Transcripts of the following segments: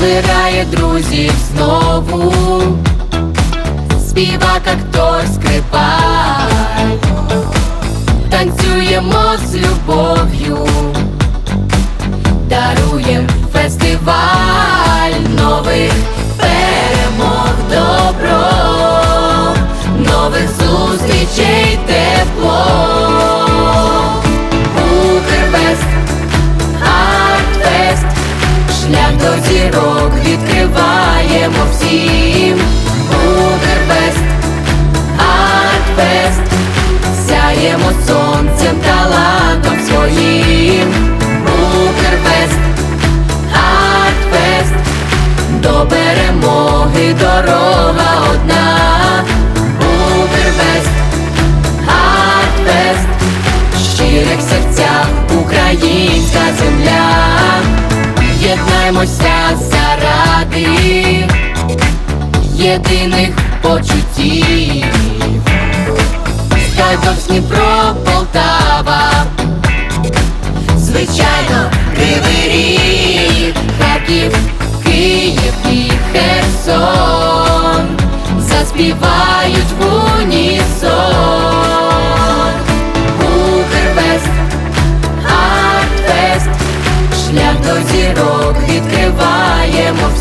збирає друзів знову, співак, актор, скрипаль, танцюємо з любов'ю, зірок відкриваємо всім. Укрвест, Артфест, сяємо сонцем талантом своїм. Укрвест, Артфест, до перемоги дорога одна. Укрвест, Артфест, щирих серцях українська земля, єднаймося заради єдиних почуттів. Скайдовсь, Дніпро, Полтава, звичайно, Кривий Ріг, Харків, Київ і Херсон. Заспівають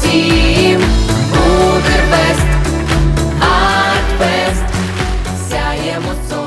всім Укрфест, Артфест, сяємо сон.